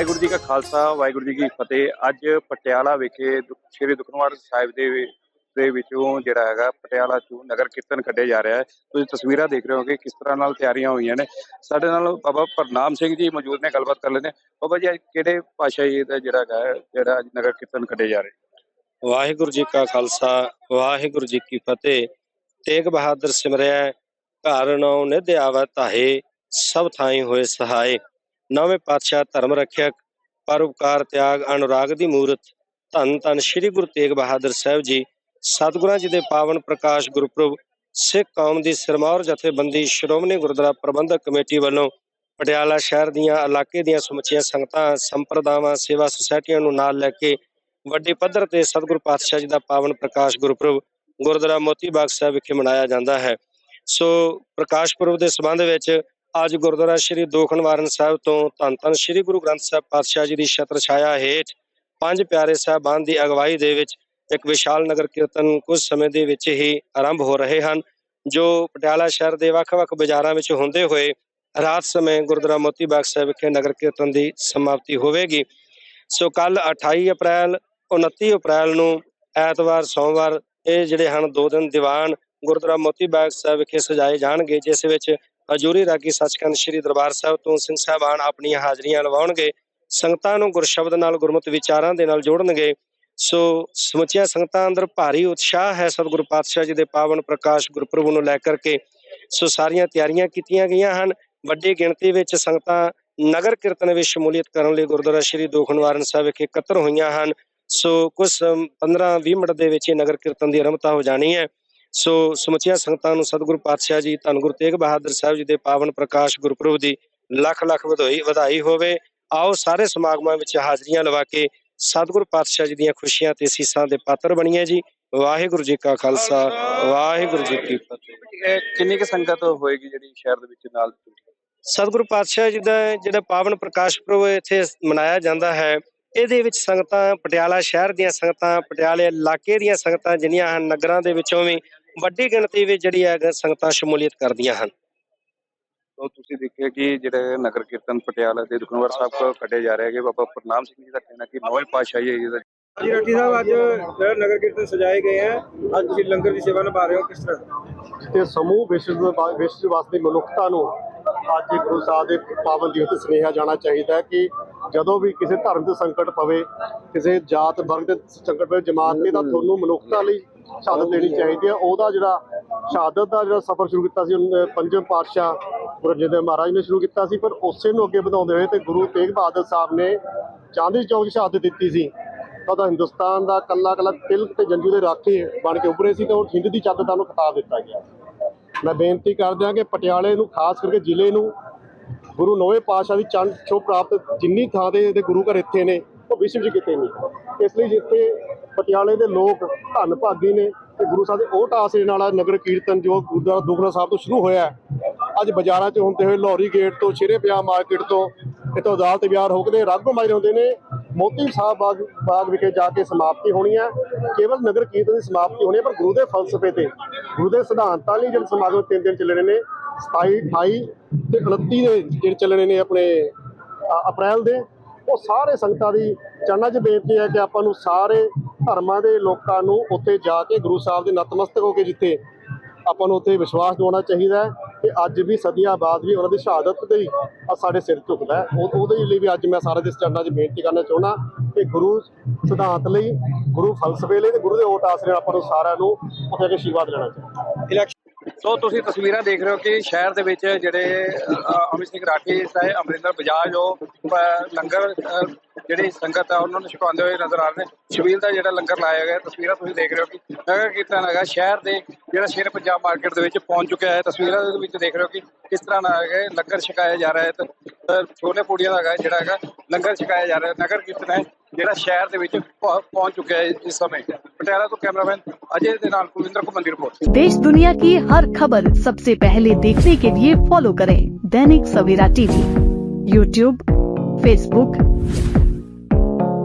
ਵਾਹਿਗੁਰੂ ਜੀ ਕਾ ਖਾਲਸਾ, ਵਾਹਿਗੁਰੂ ਜੀ ਕੀ ਫਤਿਹ। ਅੱਜ ਪਟਿਆਲਾ ਵਿਖੇ ਸ਼੍ਰੀ ਦੁਖਨਿਵਾਰਨ ਸਾਹਿਬ ਦੇ ਵਿ- ਦੇ ਵਿੱਚੋਂ ਜਿਹੜਾ ਹੈਗਾ ਪਟਿਆਲਾ ਤੋਂ ਨਗਰ ਕੀਰਤਨ ਕੱਢਿਆ ਜਾ ਰਿਹਾ ਹੈ। ਤੁਸੀਂ ਤਸਵੀਰਾਂ ਦੇਖ ਰਹੇ ਹੋ ਕਿ ਕਿਸ ਤਰ੍ਹਾਂ ਨਾਲ ਤਿਆਰੀਆਂ ਹੋਈਆਂ ਨੇ। ਸਾਡੇ ਨਾਲ ਬਾਬਾ ਪ੍ਰਨਾਮ ਸਿੰਘ ਜੀ ਮੌਜੂਦ ਨੇ, ਗੱਲਬਾਤ ਕਰ ਲੈਂਦੇ ਬਾਬਾ ਜੀ, ਅੱਜ ਕਿਹੜੇ ਪਾਸ਼ਾਹੀ ਦਾ ਜਿਹੜਾ ਹੈਗਾ ਜਿਹੜਾ ਅੱਜ ਨਗਰ ਕੀਰਤਨ ਕੱਢਿਆ ਜਾ ਰਹੇ? ਵਾਹਿਗੁਰੂ ਜੀ ਕਾ ਖਾਲਸਾ, ਵਾਹਿਗੁਰੂ ਜੀ ਕੀ ਫਤਿਹ। ਤੇਗ ਬਹਾਦਰ ਸਿਮਰਿਆ, ਘਰ ਨੌ ਨਿਧ ਆਵੈ ਸਭ ਥਾਈ ਹੋਏ ਸਹਾਏ। ਨੌਵੇਂ ਪਾਤਸ਼ਾਹ ਧਰਮ ਰੱਖਿਅਕ ਪਰਉਪਕਾਰ, ਤਿਆਗ, ਅਨੁਰਾਗ ਦੀ ਮੂਰਤ। ਧੰਨ ਧੰਨ ਸ੍ਰੀ ਗੁਰੂ ਤੇਗ ਬਹਾਦਰ ਸਾਹਿਬ ਜੀ, ਸਤਿਗੁਰਾਂ ਜੀ ਦੇ ਪਾਵਨ ਪ੍ਰਕਾਸ਼ ਗੁਰਪੁਰਬ, ਸਿੱਖ ਕੌਮ ਦੀ ਸਿਰਮੌਰ ਜਥੇਬੰਦੀ, ਸ਼੍ਰੋਮਣੀ ਗੁਰਦੁਆਰਾ ਪ੍ਰਬੰਧਕ ਕਮੇਟੀ ਵੱਲੋਂ ਪਟਿਆਲਾ ਸ਼ਹਿਰ ਦੀਆਂ, ਇਲਾਕੇ ਦੀਆਂ ਸਮੁੱਚੀਆਂ ਸੰਗਤਾਂ, ਸੰਪਰਦਾਵਾਂ, ਸੇਵਾ ਸੁਸਾਇਟੀਆਂ ਨੂੰ ਨਾਲ ਲੈ ਕੇ ਵੱਡੇ ਪੱਧਰ ਤੇ ਸਤਿਗੁਰੂ ਪਾਤਸ਼ਾਹ ਜੀ ਦਾ ਪਾਵਨ ਪ੍ਰਕਾਸ਼ ਗੁਰਪੁਰਬ ਗੁਰਦੁਆਰਾ ਮੋਤੀ ਬਾਗ ਸਾਹਿਬ ਵਿਖੇ ਮਨਾਇਆ ਜਾਂਦਾ ਹੈ। ਸੋ ਪ੍ਰਕਾਸ਼ ਪੁਰਬ ਦੇ ਸੰਬੰਧ ਵਿੱਚ ਅੱਜ ਗੁਰਦੁਆਰਾ ਸ੍ਰੀ ਦੋਖਨਵਾਰਨ ਸਾਹਿਬ ਤੋਂ ਧੰਨ ਧੰਨ ਸ੍ਰੀ ਗੁਰੂ ਗ੍ਰੰਥ ਸਾਹਿਬ ਪਾਤਸ਼ਾਹ ਜੀ ਦੀ ਛਤਰ ਛਾਇਆ ਹੇਠ ਪੰਜ ਪਿਆਰੇ ਸਾਹਿਬਾਨ ਦੀ ਅਗਵਾਈ ਦੇ ਵਿੱਚ ਇੱਕ ਵਿਸ਼ਾਲ ਨਗਰ ਕੀਰਤਨ ਕੁਝ ਸਮੇਂ ਦੇ ਵਿੱਚ ਹੀ ਆਰੰਭ ਹੋ ਰਹੇ ਹਨ, ਜੋ ਪਟਿਆਲਾ ਸ਼ਹਿਰ ਦੇ ਵੱਖ-ਵੱਖ ਬਾਜ਼ਾਰਾਂ ਵਿੱਚ ਹੁੰਦੇ ਹੋਏ ਰਾਤ ਸਮੇਂ ਗੁਰਦੁਆਰਾ ਮੋਤੀ ਬਾਗ ਸਾਹਿਬ ਵਿਖੇ ਨਗਰ ਕੀਰਤਨ ਦੀ ਸਮਾਪਤੀ ਹੋਵੇਗੀ। ਸੋ ਕੱਲ 28 ਅਪ੍ਰੈਲ 29 ਅਪ੍ਰੈਲ ਨੂੰ ਐਤਵਾਰ, ਸੋਮਵਾਰ ਇਹ ਜਿਹੜੇ ਹਨ, ਦੋ ਦਿਨ ਦੀਵਾਨ ਗੁਰਦੁਆਰਾ ਮੋਤੀ ਬਾਗ ਸਾਹਿਬ ਵਿਖੇ ਸਜਾਏ ਜਾਣਗੇ, ਜਿਸ ਵਿੱਚ ਹਜੂਰੀ ਰਾਗੀ ਸੱਚਖੰਡ ਸ੍ਰੀ ਦਰਬਾਰ ਸਾਹਿਬ ਤੋਂ ਸਿੰਘ ਸਾਹਿਬਾਨ ਆਪਣੀਆਂ ਹਾਜ਼ਰੀਆਂ ਲਵਾਉਣਗੇ, ਸੰਗਤਾਂ ਨੂੰ ਗੁਰਸ਼ਬਦ ਨਾਲ ਗੁਰਮਤਿ ਵਿਚਾਰਾਂ ਦੇ ਨਾਲ ਜੋੜਨਗੇ। ਸੋ ਸਮੁੱਚੀਆਂ ਸੰਗਤਾਂ ਅੰਦਰ ਭਾਰੀ ਉਤਸ਼ਾਹ ਹੈ, ਸਤਿਗੁਰੂ ਪਾਤਸ਼ਾਹ ਜੀ ਦੇ ਪਾਵਨ ਪ੍ਰਕਾਸ਼ ਗੁਰਪੁਰਬ ਨੂੰ ਲੈ ਕਰਕੇ। ਸੋ ਸਾਰੀਆਂ ਤਿਆਰੀਆਂ ਕੀਤੀਆਂ ਗਈਆਂ ਹਨ। ਵੱਡੀ ਗਿਣਤੀ ਵਿੱਚ ਸੰਗਤਾਂ ਨਗਰ ਕੀਰਤਨ ਵਿੱਚ ਸ਼ਮੂਲੀਅਤ ਕਰਨ ਲਈ ਗੁਰਦੁਆਰਾ ਸ੍ਰੀ ਦੋਖਨਵਾਰਨ ਸਾਹਿਬ ਵਿਖੇ ਇਕੱਤਰ ਹੋਈਆਂ ਹਨ। ਸੋ ਕੁਝ 15-20 ਮਿੰਟ ਦੇ ਵਿੱਚ ਇਹ ਨਗਰ ਕੀਰਤਨ ਦੀ ਆਰੰਭਤਾ ਹੋ ਜਾਣੀ ਹੈ। ਸੋ ਸਮੁੱਚੀਆਂ ਸੰਗਤਾਂ ਨੂੰ ਸਤਿਗੁਰੂ ਪਾਤਸ਼ਾਹ ਜੀ ਧੰਨ ਗੁਰੂ ਤੇਗ ਬਹਾਦਰ ਸਾਹਿਬ ਜੀ ਦੇ ਪਾਵਨ ਪ੍ਰਕਾਸ਼ ਗੁਰਪੁਰਬ ਦੀ ਲੱਖ ਲੱਖ ਵਧਾਈ ਵਧਾਈ ਹੋਵੇ। ਆਓ ਸਾਰੇ ਸਮਾਗਮਾਂ ਵਿੱਚ ਹਾਜ਼ਰੀਆਂ ਲਵਾ ਕੇ ਸਤਿਗੁਰੂ ਪਾਤਸ਼ਾਹ ਜੀ ਦੀਆਂ ਖੁਸ਼ੀਆਂ ਤੇ ਸੀਸਾਂ ਦੇ ਪਾਤਰ ਬਣੀਏ ਜੀ। ਵਾਹਿਗੁਰੂ ਜੀ ਕਾ ਖਾਲਸਾ ਵਾਹਿਗੁਰੂ ਜੀ ਕੀ ਫਤਿਹ। ਕਿੰਨੀ ਕੁ ਸੰਗਤ ਹੋਏਗੀ ਜਿਹੜੀ ਸ਼ਹਿਰ ਦੇ ਵਿੱਚ ਨਾਲ ਸਤਿਗੁਰੂ ਪਾਤਸ਼ਾਹ ਜੀ ਦਾ ਜਿਹੜਾ ਪਾਵਨ ਪ੍ਰਕਾਸ਼ ਪੁਰਬ ਇੱਥੇ ਮਨਾਇਆ ਜਾਂਦਾ ਹੈ ਇਹਦੇ ਵਿੱਚ ਸੰਗਤਾਂ ਪਟਿਆਲਾ ਸ਼ਹਿਰ ਦੀਆਂ ਸੰਗਤਾਂ ਪਟਿਆਲੇ ਇਲਾਕੇ ਦੀਆਂ ਸੰਗਤਾਂ ਜਿੰਨੀਆਂ ਹਨ ਨਗਰਾਂ ਦੇ ਵਿੱਚੋਂ ਵੀ ਵੱਡੀ ਗਿਣਤੀ ਵਿੱਚ ਜਿਹੜੀ ਹੈ ਗ- ਸੰਗਤਾਂ ਸ਼ਮੂਲੀਅਤ ਕਰਦੀਆਂ ਹਨ। ਤੋ ਤੁਸੀਂ ਦੇਖਿਆ ਕਿ ਜਿਹੜੇ ਨਗਰ ਕੀਰਤਨ ਪਟਿਆਲਾ ਦੇ ਦੁਖਨਿਵਾਰ ਸਾਹਿਬ ਤੋਂ ਕੱਢੇ ਜਾ ਰਹੇ ਹੈਗੇ ਬਾਬਾ ਪ੍ਰਨਾਮ ਸਿੰਘ ਜੀ ਦਾ ਕਹਿਣਾ ਕਿ ਨੌਵੇਂ ਪਾਤਸ਼ਾਹੀ ਹੈ ਜੀ ਦਾ ਜੀ ਰਾਠੀ ਸਾਹਿਬ ਅੱਜ ਜਿਹੜਾ ਨਗਰ ਕੀਰਤਨ ਸਜਾਏ ਗਏ ਹੈ ਅੱਜ ਤੁਸੀਂ ਲੰਗਰ ਦੀ ਸੇਵਾ ਨਿਭਾ ਰਹੇ ਹੋ ਕਿਸ ਤਰ੍ਹਾਂ? ਤੇ ਸਮੂਹ ਵਿਸ਼ਵ ਵਿਸ਼ਵ ਵਾਸਤੇ ਮਨੁੱਖਤਾ ਨੂੰ ਅੱਜ ਗੁਰੂ ਸਾਹਿਬ ਦੇ ਪਾਵਨ ਦਿਵਸ ਤੇ ਸੁਨੇਹਾ ਜਾਣਾ ਚਾਹੀਦਾ ਹੈ ਕਿ ਜਦੋਂ ਵੀ ਕਿਸੇ ਧਰਮ ਤੇ ਸੰਕਟ ਪਵੇ ਕਿਸੇ ਜਾਤ ਵਰਗ ਦੇ ਸੰਕਟ ਪਵੇ ਜਮਾਤ ਤੇ ਤਾਂ ਤੁਹਾਨੂੰ ਮਨੁੱਖਤਾ ਲਈ ਸ਼ਹਾਦਤ ਦੇਣੀ ਚਾਹੀਦੀ ਹੈ। ਉਹਦਾ ਜਿਹੜਾ ਸ਼ਹਾਦਤ ਦਾ ਜਿਹੜਾ ਸਫ਼ਰ ਸ਼ੁਰੂ ਕੀਤਾ ਸੀ ਪੰਜਮ ਪਾਤਸ਼ਾਹ ਗੁਰੂ ਅਰਜਨ ਦੇਵ ਮਹਾਰਾਜ ਨੇ ਸ਼ੁਰੂ ਕੀਤਾ ਸੀ ਪਰ ਉਸੇ ਨੂੰ ਅੱਗੇ ਵਧਾਉਂਦੇ ਹੋਏ ਤੇ ਗੁਰੂ ਤੇਗ ਬਹਾਦਰ ਸਾਹਿਬ ਨੇ ਚਾਂਦੀ ਚੌਕ ਸ਼ਹਾਦਤ ਦਿੱਤੀ ਸੀ। ਤਾਂ ਹਿੰਦੁਸਤਾਨ ਦਾ ਕੱਲਾ ਕੱਲਾ ਤਿਲਕ ਤੇ ਜੰਜੂ ਦੇ ਰਾਖੀ ਬਣ ਕੇ ਉੱਭਰੇ ਸੀ ਤੇ ਉਹ ਹਿੰਦ ਦੀ ਚੱਦ ਦਾ ਉਹਨੂੰ ਖਿਤਾਬ ਦਿੱਤਾ ਗਿਆ। ਮੈਂ ਬੇਨਤੀ ਕਰਦਿਆਂ ਕਿ ਪਟਿਆਲੇ ਨੂੰ ਖਾਸ ਕਰਕੇ ਜ਼ਿਲ੍ਹੇ ਨੂੰ ਗੁਰੂ ਨੌਵੇਂ ਪਾਤਸ਼ਾਹ ਦੀ ਚੰਦ ਛੋ ਪ੍ਰਾਪਤ ਜਿੰਨੀ ਥਾਂ ਦੇ ਗੁਰੂ ਘਰ ਇੱਥੇ ਨੇ ਉਹ ਵਿਸ਼ਵ 'ਚ ਕਿਤੇ ਨਹੀਂ। ਇਸ ਲਈ ਜਿੱਥੇ ਪਟਿਆਲੇ ਦੇ ਲੋਕ ਧੰਨ ਭਾਗੀ ਨੇ ਤੇ ਗੁਰੂ ਸਾਹਿਬ ਦੇ ਉਹ ਟਾਸਰੇ ਨਾਲ ਨਗਰ ਕੀਰਤਨ ਜੋ ਗੁਰਦੁਆਰਾ ਦੁਗਨਾ ਸਾਹਿਬ ਤੋਂ ਸ਼ੁਰੂ ਹੋਇਆ ਅੱਜ ਬਾਜ਼ਾਰਾਂ 'ਚ ਹੁੰਦੇ ਹੋਏ ਲਾਹੌਰੀ ਗੇਟ ਤੋਂ, ਸ਼ੇਰੇ ਪੰਜਾਬ ਮਾਰਕੀਟ ਤੋਂ, ਇੱਥੋਂ ਅਦਾਲਤ ਵਿਆਰ ਹੋ ਕੇ ਰਾਗੋ ਮਾਜਰੇ ਹੁੰਦੇ ਨੇ। ਮੋਤੀ ਸਾਹਿਬ ਬਾਗ ਬਾਗ ਵਿਖੇ ਜਾ ਕੇ ਸਮਾਪਤੀ ਹੋਣੀ ਹੈ। ਕੇਵਲ ਨਗਰ ਕੀਰਤਨ ਦੀ ਸਮਾਪਤੀ ਹੋਣੀ ਹੈ, ਪਰ ਗੁਰੂ ਦੇ ਫਲਸਫੇ ਤੇ, ਗੁਰੂ ਦੇ ਸਿਧਾਂਤਾਂ ਲਈ ਜਿਹੜੇ ਸਮਾਗਮ ਤਿੰਨ ਦਿਨ ਚੱਲਣੇ ਨੇ 27 28 ਤੇ 29 ਦੇ ਜਿਹੜੇ ਚੱਲਣੇ ਨੇ ਆਪਣੇ ਅਪ੍ਰੈਲ ਦੇ, ਉਹ ਸਾਰੇ ਸੰਗਤਾਂ ਦੀ ਚਰਨਾਂ 'ਚ ਬੇਨਤੀ ਹੈ ਕਿ ਆਪਾਂ ਨੂੰ ਸਾਰੇ ਧਰਮਾਂ ਦੇ ਲੋਕਾਂ ਨੂੰ ਉੱਥੇ ਜਾ ਕੇ ਗੁਰੂ ਸਾਹਿਬ ਦੇ ਨਤਮਸਤਕ ਹੋ ਕੇ ਜਿੱਥੇ ਆਪਾਂ ਨੂੰ ਉੱਥੇ ਵਿਸ਼ਵਾਸ ਦਿਵਾਉਣਾ ਚਾਹੀਦਾ ਕਿ ਅੱਜ ਵੀ ਸਦੀਆਂ ਬਾਅਦ ਵੀ ਉਹਨਾਂ ਦੀ ਸ਼ਹਾਦਤ ਤੇ ਹੀ ਸਾਡੇ ਸਿਰ ਝੁਕਦਾ ਉਹਦੇ ਲਈ ਵੀ ਅੱਜ ਮੈਂ ਸਾਰੇ ਦੇ ਚਰਨਾਂ 'ਚ ਬੇਨਤੀ ਕਰਨਾ ਚਾਹੁੰਦਾ ਕਿ ਗੁਰੂ ਸਿਧਾਂਤ ਲਈ ਗੁਰੂ ਫਲਸਫੇ ਲਈ ਤੇ ਗੁਰੂ ਦੇ ਓਟ ਆਸਰੇ ਆਪਾਂ ਨੂੰ ਸਾਰਿਆਂ ਨੂੰ ਉੱਥੇ ਕੇ ਆਸ਼ੀਰਵਾਦ ਲੈਣਾ ਚਾਹੀਦਾ। ਸੋ ਤੁਸੀਂ ਤਸਵੀਰਾਂ ਦੇਖ ਰਹੇ ਹੋ ਕਿ ਸ਼ਹਿਰ ਦੇ ਵਿੱਚ ਜਿਹੜੇ ਅ, ਅਮਿਤ ਸਿੰਘ ਰਾਠੀ ਸਾਹਿਬ ਅਮਰਿੰਦਰ ਬਜਾਜ ਉਹ ਲੰਗਰ ਜਿਹੜੀ ਸੰਗਤ ਆ ਉਹਨਾਂ ਨੂੰ ਛਕਾਉਂਦੇ ਹੋਏ ਨਜ਼ਰ ਆ ਰਹੇ ਨੇ ਸ਼ਬੀਲ ਦਾ ਜਿਹੜਾ ਲੰਗਰ ਲਾਇਆ ਗਿਆ ਤਸਵੀਰਾਂ ਤੁਸੀਂ ਦੇਖ ਰਹੇ ਹੋ ਕਿ ਨਗਰ ਕੀਰਤਨ ਹੈਗਾ ਸ਼ਹਿਰ ਦੇ ਜਿਹੜਾ ਸ਼ੇਰ ਪੰਜਾਬ ਮਾਰਕੀਟ ਦੇ ਵਿੱਚ ਪਹੁੰਚ ਚੁੱਕਿਆ ਹੈ ਤਸਵੀਰਾਂ ਦੇ ਵਿੱਚ ਦੇਖ ਰਹੇ ਹੋ ਕਿ ਕਿਸ ਤਰ੍ਹਾਂ ਨਾਲ ਹੈਗਾ ਇਹ ਲੰਗਰ ਛਕਾਇਆ ਜਾ ਰਿਹਾ ਹੈ ਤੇ ਅ, ਛੋਲੇ ਪੂੜੀਆਂ ਦਾ ਹੈਗਾ ਜਿਹੜਾ ਹੈਗਾ ਲੰਗਰ ਛਕਾਇਆ ਜਾ ਰਿਹਾ ਹੈ ਨਗਰ ਕੀਰਤਨ ਹੈ ਜਿਹੜਾ ਸ਼ਹਿਰ ਦੇ ਵਿੱਚ ਪਹੁ- ਪਹੁੰਚ ਚੁੱਕਿਆ ਹੈ ਇਸ ਸਮੇਂ ਪਟਿਆਲਾ ਤੋਂ ਕੈਮਰਾਮੈਨ ਅਜੇ ਦੇ ਨਾਲ ਕੁਲਿੰਦਰ ਕੁਮੰਦੀ ਰਿਪੋਰਟ देश दुनिया की हर खबर सबसे पहले देखने के लिए फॉलो करें Dainik Savera TV YouTube Facebook